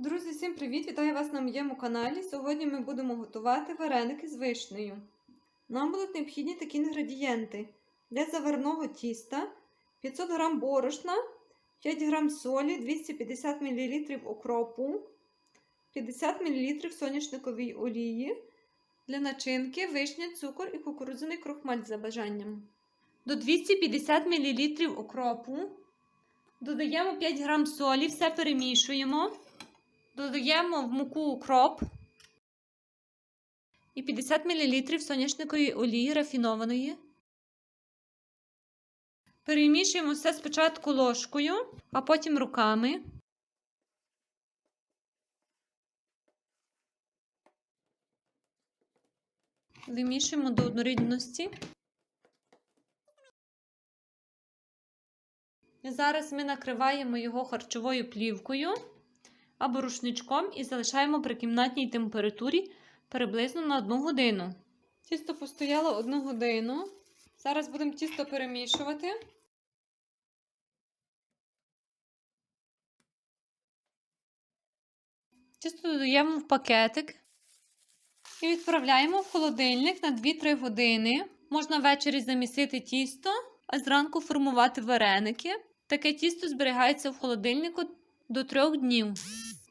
Друзі, всім привіт! Вітаю вас на моєму каналі. Сьогодні ми будемо готувати вареники з вишнею. Нам будуть необхідні такі інгредієнти: для заварного тіста 500 г борошна, 5 г солі, 250 мл окропу, 50 мл соняшникової олії, для начинки вишня, цукор і кукурудзяний крохмаль за бажанням. До 250 мл окропу додаємо 5 г солі, все перемішуємо. Додаємо в муку укроп і 50 мл соняшникової олії рафінованої. Перемішуємо все спочатку ложкою, а потім руками. Вимішуємо до однорідності. Зараз ми накриваємо його харчовою плівкою або рушничком і залишаємо при кімнатній температурі приблизно на 1 годину. Тісто постояло 1 годину. Зараз будемо тісто перемішувати. Тісто додаємо в пакетик і відправляємо в холодильник на 2-3 години. Можна ввечері замісити тісто, а зранку формувати вареники. Таке тісто зберігається в холодильнику до 3 днів.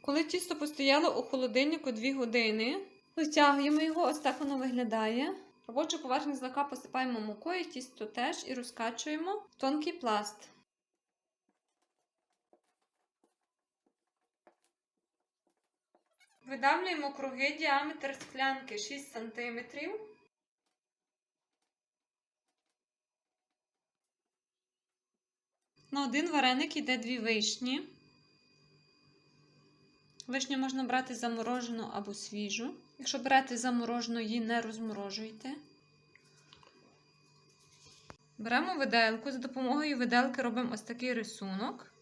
Коли тісто постояло у холодильнику 2 години, витягуємо його, ось так воно виглядає. Робочу поверхню злака посипаємо мукою, тісто теж і розкачуємо в тонкий пласт. Видавлюємо круги діаметр склянки 6 см. На один вареник йде дві вишні. Вишню можна брати заморожену або свіжу. Якщо берете заморожену, її не розморожуйте. Беремо виделку, за допомогою виделки робимо ось такий рисунок.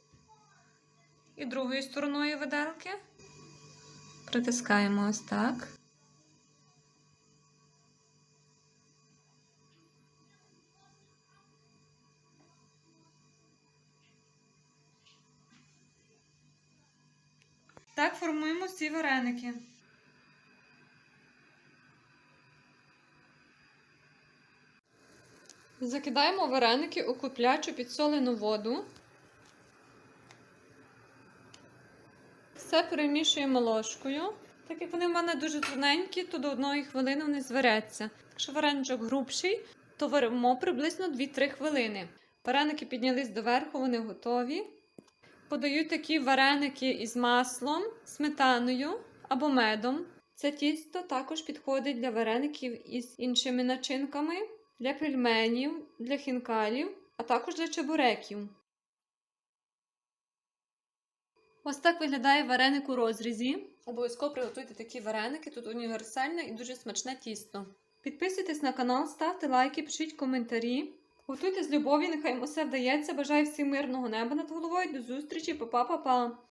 І другою стороною виделки притискаємо ось так. Так формуємо ці вареники. Закидаємо вареники у куплячу підсолену воду. Все перемішуємо ложкою. Так як вони в мене дуже тоненькі, то до одної хвилини вони зваряться. Якщо вареничок грубший, то варимо приблизно 2-3 хвилини. Вареники піднялись доверху, вони готові. Подають такі вареники із маслом, сметаною або медом. Це тісто також підходить для вареників із іншими начинками, для пельменів, для хінкалів, а також для чебуреків. Ось так виглядає вареник у розрізі. Обов'язково приготуйте такі вареники, тут універсальне і дуже смачне тісто. Підписуйтесь на канал, ставте лайки, пишіть коментарі. Готуйте з любові, нехай усе вдається. Бажаю всім мирного неба над головою. До зустрічі, па-па-па-па!